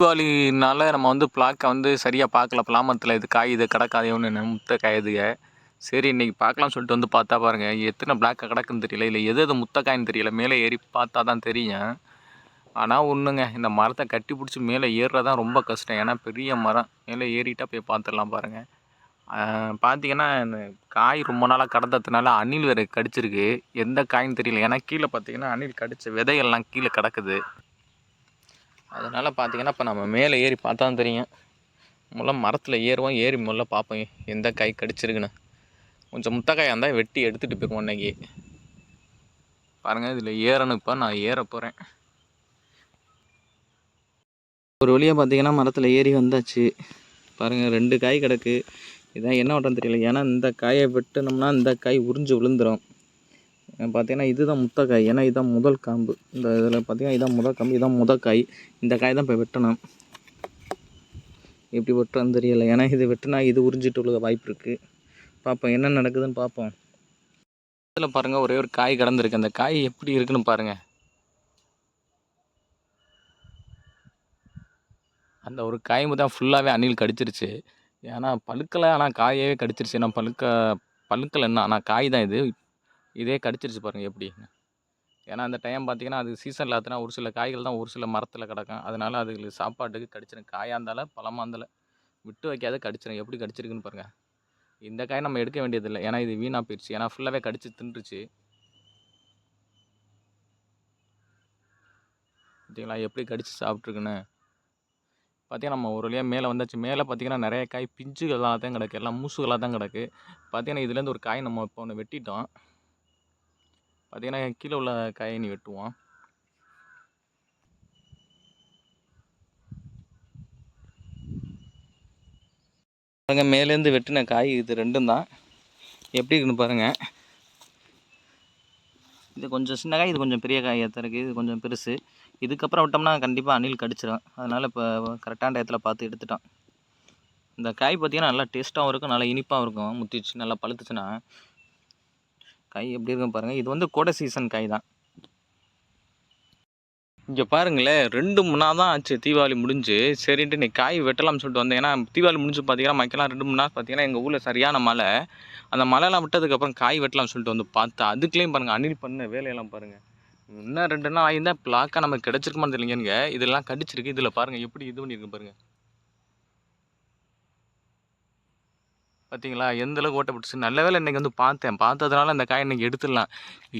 தீபாவளினால நம்ம வந்து பிளாக்கை வந்து சரியாக பார்க்கல. பலாமரத்தில் இது காய் இது கிடக்காதே ஒன்று முத்த காயுதுங்க சரி இன்றைக்கி பார்க்கலாம்னு சொல்லிட்டு வந்து பார்த்தா பாருங்கள் எத்தனை பிளாக்காக கிடக்குன்னு தெரியல. இல்லை எது எது முத்தக்காயின்னு தெரியல. மேலே ஏறி பார்த்தா தான் தெரியும். ஆனால் ஒன்றுங்க இந்த மரத்தை கட்டி பிடிச்சி மேலே ஏறுறதான் ரொம்ப கஷ்டம். ஏன்னா பெரிய மரம். மேலே ஏறிட்டா போய் பார்த்துடலாம் பாருங்கள் பார்த்தீங்கன்னா இந்த காய் ரொம்ப நாளாக கடந்ததுனால அணில் வேறு கடிச்சிருக்கு. எந்த காயின்னு தெரியல. ஏன்னா கீழே பார்த்தீங்கன்னா அணில் கடிச்ச விதைகள்லாம் கீழே கிடக்குது. அதனால் பார்த்தீங்கன்னா இப்போ நம்ம மேலே ஏறி பார்த்தா தெரியும். முதல்ல மரத்தில் ஏறுவோம் ஏறி முதல்ல பார்ப்போம். எந்த காய் கடிச்சிருக்குன்னு. கொஞ்சம் முத்தக்காயாக இருந்தால் வெட்டி எடுத்துகிட்டு போயிருவோம் அன்னைக்கு. பாருங்கள் இதில் ஏறணும். இப்போ நான் ஏற போகிறேன் ஒரு வழியாக பார்த்தீங்கன்னா மரத்தில் ஏறி வந்தாச்சு. பாருங்கள் ரெண்டு காய் கிடக்கு. இதான் என்ன ஓட்டம் தெரியல. ஏன்னா இந்த காயை வெட்டினோம்னா இந்த காய் உறிஞ்சு விழுந்துடும் பார்த்தீங்கன்னா இதுதான் முத்தக்காய். ஏன்னா இதுதான் முதல் காம்பு. இந்த இதில் பார்த்தீங்கன்னா இதான் முதல் காம்பு இதான் முதல் காய். இந்த காய் தான் இப்போ வெட்டணும் எப்படி வெட்டுறோன்னு தெரியலை. ஏன்னா இது வெட்டினா இது உறிஞ்சிட்டு உள்ள வாய்ப்பு இருக்குது பார்ப்போம் என்ன நடக்குதுன்னு பார்ப்போம் இதில் பாருங்கள் ஒரே ஒரு காய் கிடந்திருக்கு. அந்த காய் எப்படி இருக்குன்னு பாருங்கள் அந்த ஒரு காய் தான் ஃபுல்லாகவே அணில் கடிச்சிருச்சு. ஏன்னா பழுக்கலை ஆனால் காயவே கடிச்சிருச்சு. ஏன்னா பழுக்க பழுக்கலை என்ன? ஆனால் காய் தான் இது. இதே கடிச்சிருச்சு பாருங்கள் எப்படி. ஏன்னா அந்த டைம் பார்த்தீங்கன்னா அது சீசன் இல்லாத்தினா ஒரு சில காய்கள் தான் ஒரு சில மரத்தில் கிடக்கும். அதனால் அதுகளுக்கு சாப்பாட்டுக்கு கடிச்சிடும் காயாக இருந்தாலும் பழமாக இருந்தாலும் விட்டு வைக்காத கடிச்சிடும் எப்படி கடிச்சிருக்குன்னு பாருங்கள் இந்த காய் நம்ம எடுக்க வேண்டியதில்லை. ஏன்னா இது வீணாக போயிடுச்சு ஏன்னா ஃபுல்லாகவே கடிச்சு தின்றுச்சு. பார்த்தீங்களா எப்படி கடிச்சு சாப்பிட்ருக்குன்னு பார்த்தீங்கன்னா நம்ம ஒரு வழியாக மேலே வந்தாச்சு. மேலே பார்த்தீங்கன்னா நிறைய காய் பிஞ்சுகளாக தான் கிடக்கு. எல்லாம் மூசுகளாக தான் கிடக்கு. பார்த்தீங்கன்னா இதுலேருந்து ஒரு காய் நம்ம இப்போ ஒன்று வெட்டிட்டோம். பார்த்தீங்கன்னா கீழே உள்ள காயினி நீ வெட்டுவோம் பாருங்க மேலேருந்து வெட்டின காய் இது ரெண்டும் தான். எப்படி இருக்குன்னு பாருங்கள் இது கொஞ்சம் சின்ன காய் இது கொஞ்சம் பெரிய காய் இருக்குது இது கொஞ்சம் பெருசு. இதுக்கப்புறம் விட்டோம்னா கண்டிப்பாக அணில் கடிச்சிடும் அதனால் இப்போ கரெக்டான டயத்தில் பார்த்து எடுத்துட்டோம் இந்த காய் பார்த்திங்கன்னா நல்லா டேஸ்ட்டாகவும் இருக்கும் நல்லா இனிப்பாகவும் இருக்கும். முத்திச்சு நல்லா பழுத்துச்சுன்னா காய் எப்படி இருக்கும் பாருங்கள் இது வந்து கூட சீசன் காய் தான். இங்கே பாருங்களேன் ரெண்டு முன்னா தான் ஆச்சு தீபாவளி முடிஞ்சு. சரின்ட்டு நீ காய் வெட்டலாம்னு சொல்லிட்டு வந்தேன். ஏன்னா தீபாவளி முடிஞ்சு பார்த்தீங்கன்னா மைக்கெல்லாம் ரெண்டு மூணு நாள் பார்த்தீங்கன்னா எங்கள் ஊரில் சரியான மழை. அந்த மழைலாம் விட்டதுக்கப்புறம் காய் வெட்டலாம்னு சொல்லிட்டு வந்து பார்த்தா அதுக்குள்ளேயும் பாருங்கள் அணில் பண்ண வேலையெல்லாம் பாருங்கள் இன்னும் ரெண்டு நாள் ஆகியிருந்தால் பிளாக்காக நமக்கு கிடச்சிருக்குமான்னு தெரியலங்க. இதெல்லாம் கடிச்சிருக்கு. இதில் பாருங்கள் எப்படி இது பண்ணியிருக்கு பாருங்கள் பார்த்தீங்களா? எந்தளவுக்கு ஓட்டப்பட்டுச்சு? நல்ல வேலை இன்றைக்கி வந்து பார்த்தேன். பார்த்ததுனால அந்த காய் இன்றைக்கி எடுத்துடலாம்.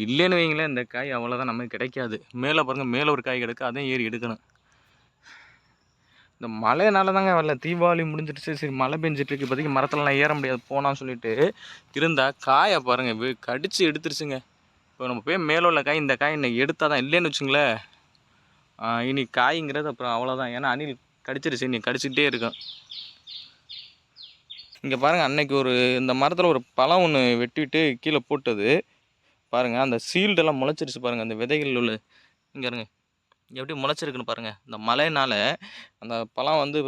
இல்லைன்னு வைங்களேன் இந்த காய் அவ்வளோதான் நமக்கு கிடைக்காது. மேலே பாருங்கள் மேலே ஒரு காய் கிடைக்கும் அதையும் ஏறி எடுக்கணும். இந்த மழைனால தாங்க வரல. தீபாவளி முடிஞ்சிடுச்சு. சரி மழை பெஞ்சிட்ருக்கு இப்போதைக்கு மரத்துலலாம் ஏற முடியாது. போனான்னு சொல்லிட்டு இருந்தால் காயை பாருங்கள் கடிச்சு எடுத்துருச்சுங்க. இப்போ நம்ம போய் மேலே உள்ள காய் இந்த காய் இன்னைக்கு எடுத்தால் தான் இல்லைன்னு வச்சுங்களேன். இனி காய்ங்கிறது அப்புறம் அவ்வளோதான் ஏன்னா அணில் கடிச்சிருச்சு. நீ கடிச்சிக்கிட்டே இருக்கும். இங்கே பாருங்கள் அன்னைக்கு ஒரு இந்த மரத்தில் ஒரு பழம் ஒன்று வெட்டிவிட்டு கீழே போட்டது. பாருங்கள் அந்த சீல்டெல்லாம் முளைச்சிருச்சு பாருங்கள் அந்த விதைகள் உள்ள. இங்கே இருங்க எப்படி முளைச்சிருக்குன்னு பாருங்கள் இந்த மழைனால் அந்த பழம் வந்து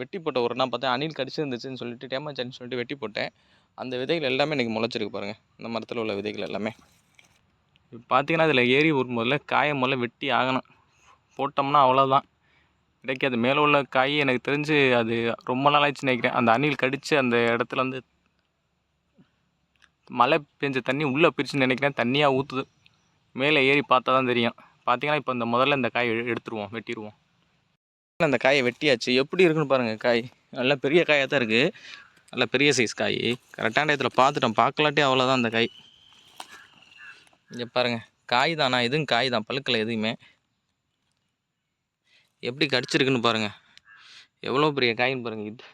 வெட்டி போட்ட ஒரு நாள் பார்த்தா அணில் கடிச்சிருந்துச்சுன்னு சொல்லிட்டு டேமேஜ் சொல்லிட்டு வெட்டி போட்டேன். அந்த விதைகள் எல்லாமே இன்றைக்கி முளைச்சிருக்கு பாருங்கள் இந்த மரத்தில் உள்ள விதைகள் எல்லாமே. பார்த்தீங்கன்னா இதில் ஏறி ஒரு முதல்ல காயம் முதல்ல வெட்டி ஆகணும். போட்டோம்னா அவ்வளோதான் கிடைக்காது. மேலே உள்ள காய் எனக்கு தெரிஞ்சு அது ரொம்ப நாள் ஆயிடுச்சு நினைக்கிறேன். அந்த அணில் கடித்து அந்த இடத்துல வந்து மழை பெஞ்ச தண்ணி உள்ளே பிரிச்சுன்னு நினைக்கிறேன். தண்ணியாக ஊற்றுது மேலே ஏறி பார்த்தா தான் தெரியும். பார்த்தீங்கன்னா இப்போ இந்த முதல்ல இந்த காய் எடுத்துருவோம் வெட்டிடுவோம் அந்த காயை வெட்டியாச்சு. எப்படி இருக்குன்னு பாருங்கள் காய். நல்லா பெரிய காயாக தான் இருக்குது நல்ல பெரிய சைஸ் காய். கரெக்டான இடத்துல பார்த்துட்டோம். பார்க்கலாட்டே அவ்வளோதான் அந்த காய். இங்கே பாருங்கள் காய் தானா. எதுவும் காய் தான். பழுக்கலை எதுவுமே. எப்படி கடிச்சிருக்குன்னு பாருங்கள் எவ்வளோ பெரிய காயின்னு பாருங்கள் இது.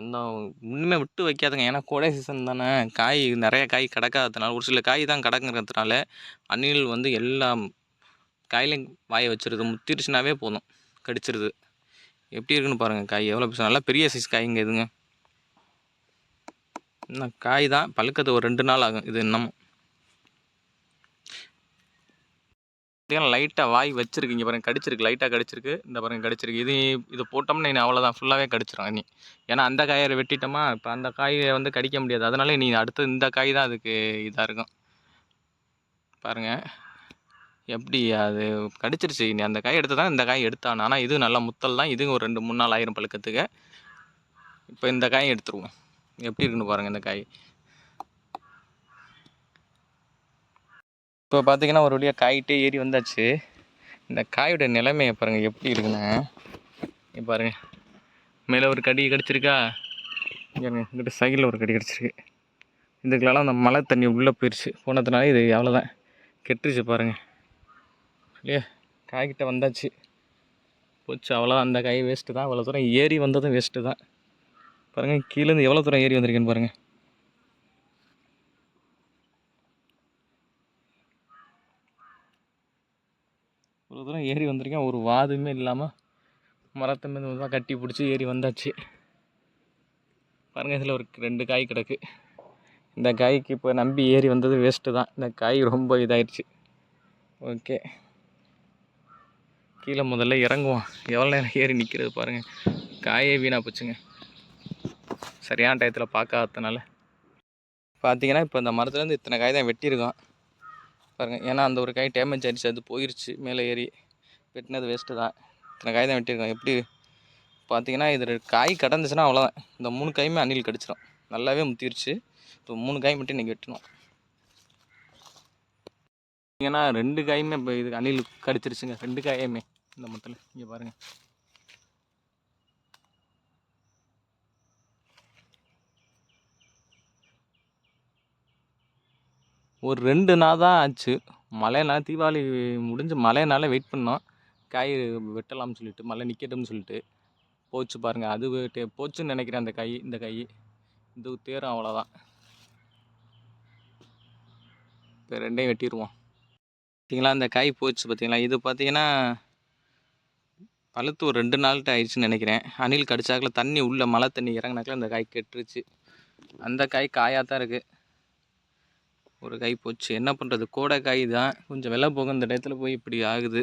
அந்த இன்னுமே விட்டு வைக்காதுங்க. ஏன்னா கோடை சீசன் தானே. காய் நிறைய காய் கிடக்காததுனால ஒரு சில காய் தான் கிடக்குங்கிறதுனால அணில் வந்து எல்லாம் காயிலையும் வாயை வச்சிருது. முத்திருச்சுனாவே போதும். கடிச்சிருது. எப்படி இருக்குன்னு பாருங்கள் காய். எவ்வளோ நல்லா பெரிய சைஸ் காய்ங்க இதுங்க. இன்னும் காய் தான். பழுக்கிறது ஒரு ரெண்டு நாள் ஆகும். இது இன்னமும். பார்த்தீங்கன்னா லைட்டாக வாய் வச்சிருக்கு இங்கே பாருங்கள் கடிச்சிருக்கு. லைட்டாக கடிச்சிருக்கு. இந்த பாருங்கள் கடிச்சிருக்கு. இது இது போட்டோம்னா நீ அவ்வளோதான் ஃபுல்லாகவே கடிச்சிடும் நீ ஏன்னா அந்த காயை வெட்டிட்டோமா இப்போ அந்த காயை வந்து கடிக்க முடியாது. அதனால நீ அடுத்து இந்த காய் தான் அதுக்கு இதாக இருக்கும். பாருங்கள் எப்படி அது கடிச்சிருச்சு நீ அந்த காய் எடுத்து தான் இந்த காய் எடுத்தான் ஆனால் இது நல்லா முத்தல் தான். இது ஒரு ரெண்டு மூணு நாள் ஆயிரம் பழுக்கத்துக்கு இப்போ இந்த காயை எடுத்துருவோம். எப்படி இருக்குன்னு பாருங்கள் இந்த காய். இப்போ பார்த்தீங்கன்னா ஒரு வழியாக காய்கிட்டே ஏறி வந்தாச்சு. இந்த காயோட நிலைமையை பாருங்கள் எப்படி இருக்குன்னா. இங்க பாருங்க. மேலே ஒரு கடி கிடச்சிருக்கா? இங்கே இங்கிட்ட சைடில் ஒரு கடி கிடச்சிருக்கு. இதுக்கெல்லாம் அந்த மழை தண்ணி உள்ளே போயிடுச்சு போனதுனால இது அவ்வளோதான் கெட்டுருச்சு பாருங்கள் இல்லையா? காய்கிட்ட வந்தாச்சு. போச்சு அவ்வளோ அந்த காய் வேஸ்ட்டு தான். அவ்வளோ தூரம் ஏறி வந்ததும் வேஸ்ட்டு தான். பாருங்கள் கீழேருந்து எவ்வளோ தூரம் ஏறி வந்திருக்கேன்னு பாருங்கள் இவ்வளோ தூரம் ஏறி வந்திருக்கேன். ஒரு வாதுமே இல்லாமல் மரத்தை மீது தான் கட்டி பிடிச்சி ஏறி வந்தாச்சு. பாருங்கள் இதில் ஒரு ரெண்டு காய் கிடக்கு. இந்த காய்க்கு இப்போ நம்பி ஏறி வந்தது வேஸ்ட்டு தான். இந்த காய் ரொம்ப இதாயிடுச்சு ஓகே கீழே முதல்ல இறங்குவோம். எவ்வளோ நேரம் ஏறி நிற்கிறது பாருங்கள் காயே வீணாக போச்சுங்க. சரியான டயத்தில் பார்க்காததுனால. பார்த்தீங்கன்னா இப்போ இந்த மரத்துலேருந்து இத்தனை காய் தான் வெட்டியிருக்கோம். பாருங்கள் ஏன்னா அந்த ஒரு காய் டேமேஜ் ஆகிடுச்சு அது போயிடுச்சு மேலே ஏறி. வெட்டினது வேஸ்ட்டு தான். இத்தனை காய் தான் வெட்டியிருக்கோம். எப்படி பார்த்தீங்கன்னா இது காய் கடந்துச்சுன்னா அவ்வளோதான் இந்த மூணு காயுமே அணில் கடிச்சிடும் நல்லாவே முத்திருச்சு. இப்போ மூணு காய் மட்டும் இன்றைக்கி வெட்டணும். ஏன்னா ரெண்டு காயுமே இப்போ இது அணில் கடிச்சிருச்சுங்க. ரெண்டு காயுமே இந்த மொத்தத்தில். இங்கே பாருங்கள் ஒரு ரெண்டு நாள் தான் ஆச்சு. மழைனால தீபாவளி முடிஞ்சு மழைனால வெயிட் பண்ணோம். காய் வெட்டலாம்னு சொல்லிட்டு மழை நிற்கட்டும்னு சொல்லிட்டு. போச்சு பாருங்கள் அது போச்சுன்னு நினைக்கிறேன் அந்த கை இந்த கை இந்த தேரும் அவ்வளோதான் இப்போ ரெண்டையும் வெட்டிடுவோம் பார்த்தீங்களா அந்த காய் போச்சு பார்த்தீங்களா இது பார்த்தீங்கன்னா பழுத்து ஒரு ரெண்டு நாள்கிட்ட ஆயிடுச்சுன்னு நினைக்கிறேன். அணில் கடிச்சாக்கில் தண்ணி உள்ளே மழை தண்ணி இறங்கினாக்கில் அந்த காய் கெட்டுருச்சு. அந்த காய் காயாக தான் இருக்குது ஒரு காய் போச்சு. என்ன பண்ணுறது கோடை காய் தான். கொஞ்சம் வெள்ளை போக இந்த டயத்தில் போய் இப்படி ஆகுது.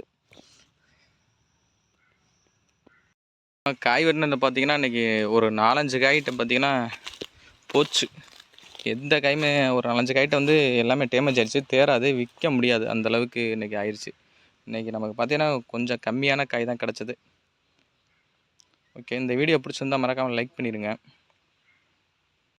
காய் வெட்டினது பார்த்தீங்கன்னா இன்றைக்கி ஒரு நாலஞ்சு காய்கிட்ட பார்த்தீங்கன்னா போச்சு. எந்த காயுமே ஒரு நாலஞ்சு காய்கிட்ட வந்து எல்லாமே டேமேஜ் ஆகிடுச்சு தேராது விற்க முடியாது. அந்த அளவுக்கு இன்றைக்கி ஆயிடுச்சு இன்றைக்கி நமக்கு பார்த்தீங்கன்னா கொஞ்சம் கம்மியான காய் தான் கிடச்சிது. ஓகே இந்த வீடியோ பிடிச்சிருந்தால் மறக்காமல் லைக் பண்ணிடுங்க